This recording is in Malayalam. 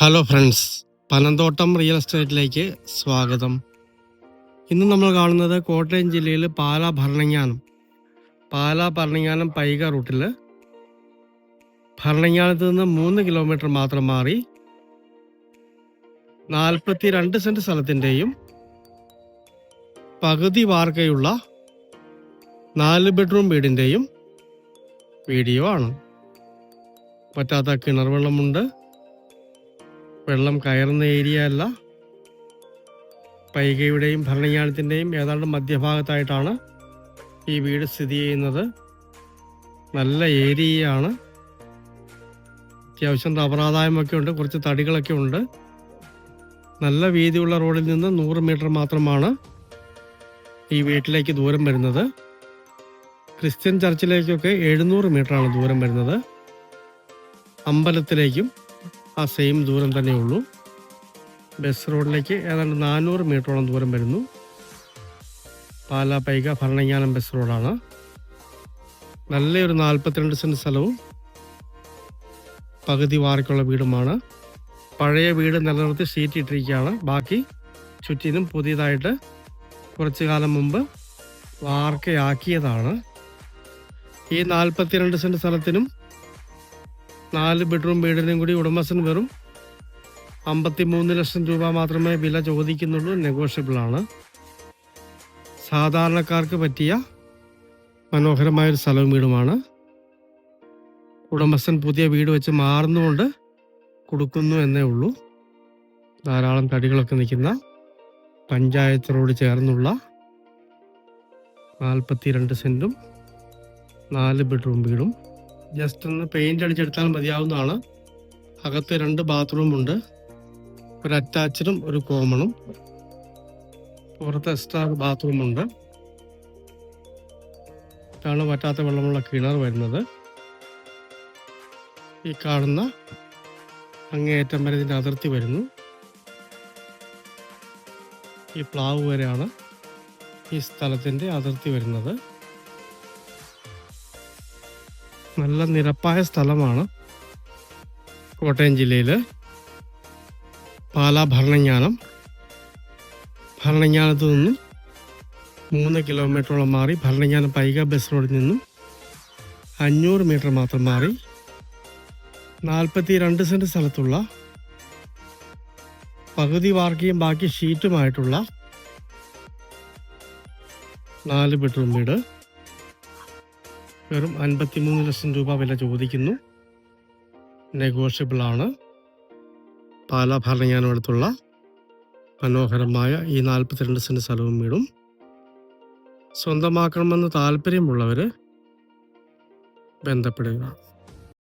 ഹലോ ഫ്രണ്ട്സ് പനന്തോട്ടം റിയൽ എസ്റ്റേറ്റിലേക്ക് സ്വാഗതം. ഇന്ന് നമ്മൾ കാണുന്നത് കോട്ടയം ജില്ലയിൽ പാലാ ഭരണങ്ങാനം. പാലാ ഭരണങ്ങാനം പൈക റൂട്ടിൽ ഭരണങ്ങാനത്ത് നിന്ന് മൂന്ന് കിലോമീറ്റർ മാത്രം മാറി നാൽപ്പത്തി രണ്ട് സെന്റ് സ്ഥലത്തിന്റെയും പകുതി വാർക്കയുള്ള നാല് ബെഡ്റൂം വീടിന്റെയും വീഡിയോ ആണ്. പറ്റാത്ത കിണർ വെള്ളമുണ്ട്. വെള്ളം കയറുന്ന ഏരിയ അല്ല. പൈകയുടെയും ഭരണങ്ങാനത്തിന്റെയും ഏതാണ്ട് മധ്യഭാഗത്തായിട്ടാണ് ഈ വീട് സ്ഥിതി ചെയ്യുന്നത്. നല്ല ഏരിയയാണ്. അത്യാവശ്യം റബ്ബറാദായമൊക്കെ ഉണ്ട് കുറച്ച് തടികളൊക്കെ ഉണ്ട്. നല്ല വീതിയുള്ള റോഡിൽ നിന്ന് നൂറ് മീറ്റർ മാത്രമാണ് ഈ വീട്ടിലേക്ക് ദൂരം വരുന്നത്. ക്രിസ്ത്യൻ ചർച്ചിലേക്കൊക്കെ എഴുന്നൂറ് മീറ്ററാണ് ദൂരം വരുന്നത്. അമ്പലത്തിലേക്കും ആ സെയിം ദൂരം തന്നെ ഉള്ളൂ. ബസ് റോഡിലേക്ക് ഏതാണ്ട് നാനൂറ് മീറ്ററോളം ദൂരം വരുന്നു. പാലാ പൈക ഭരണങ്ങാനം ബസ് റോഡാണ് നല്ലൊരു നാൽപ്പത്തിരണ്ട് സെന്റ് സ്ഥലവും പകുതി വാർക്കുള്ള വീടുമാണ്. പഴയ വീട് നിലനിർത്തി ഷീറ്റ് ഇട്ടിരിക്കുകയാണ്. ബാക്കി ചുറ്റിനും പുതിയതായിട്ട് കുറച്ച് കാലം മുമ്പ് വാർക്കയാക്കിയതാണ്. ഈ നാൽപ്പത്തിരണ്ട് സെന്റ് സ്ഥലത്തിനും നാല് ബെഡ്റൂം വീടിനും കൂടി ഉടമസ്ഥൻ വെറും അമ്പത്തി മൂന്ന് ലക്ഷം രൂപ മാത്രമേ വില ചോദിക്കുന്നുള്ളൂ. നെഗോഷ്യബിൾ ആണ് സാധാരണക്കാർക്ക് പറ്റിയ മനോഹരമായൊരു സ്ഥലവും വീടുമാണ്. ഉടമസ്ഥൻ പുതിയ വീട് വെച്ച് മാറുന്നുകൊണ്ട് കൊടുക്കുന്നു എന്നേ ഉള്ളൂ. ധാരാളം തടികളൊക്കെ നിൽക്കുന്ന പഞ്ചായത്ത് റോഡ് ചേർന്നുള്ള നാൽപ്പത്തി രണ്ട് സെന്റും നാല് ബെഡ്റൂം വീടും. ജസ്റ്റ് ഒന്ന് പെയിന്റ് അടിച്ചെടുത്താൽ മതിയാവുന്നതാണ്. അകത്ത് രണ്ട് ബാത്റൂം ഉണ്ട്. ഒരു അറ്റാച്ചഡും ഒരു കോമണും പുറത്ത് എക്സ്ട്രാ ബാത്റൂം ഉണ്ട്. ഇതാണ് വറ്റാത്ത വെള്ളമുള്ള കിണർ വരുന്നത്. ഈ കാണുന്ന അങ്ങേയറ്റം വരെ ഇതിന്റെ അതിർത്തി വരുന്നു. ഈ പ്ലാവ് വരെയാണ് ഈ സ്ഥലത്തിന്റെ അതിർത്തി വരുന്നത്. നല്ല നിരപ്പായ സ്ഥലമാണ് കോട്ടയം ജില്ലയിൽ പാലാ ഭരണങ്ങാനം ഭരണങ്ങാനത്ത് നിന്നും മൂന്ന് കിലോമീറ്ററോളം മാറി ഭരണങ്ങാനം പൈക ബസ് റോഡിൽ നിന്നും അഞ്ഞൂറ് മീറ്റർ മാത്രം മാറി നാൽപ്പത്തി രണ്ട് സെന്റ് സ്ഥലത്തുള്ള പകുതി വാർക്കയും ബാക്കി ഷീറ്റുമായിട്ടുള്ള നാല് ബെഡ്റൂം വീട്. വെറും അൻപത്തിമൂന്ന് ലക്ഷം രൂപ വില ചോദിക്കുന്നു. നെഗോഷ്യബിൾ ആണ് പാലാ ഭരണങ്ങാനടുത്തുള്ള മനോഹരമായ ഈ നാൽപ്പത്തിരണ്ട് സെന്റ് സ്ഥലവും വീടും. സ്വന്തമാക്കണമെന്ന് താല്പര്യമുള്ളവർ ബന്ധപ്പെടുക.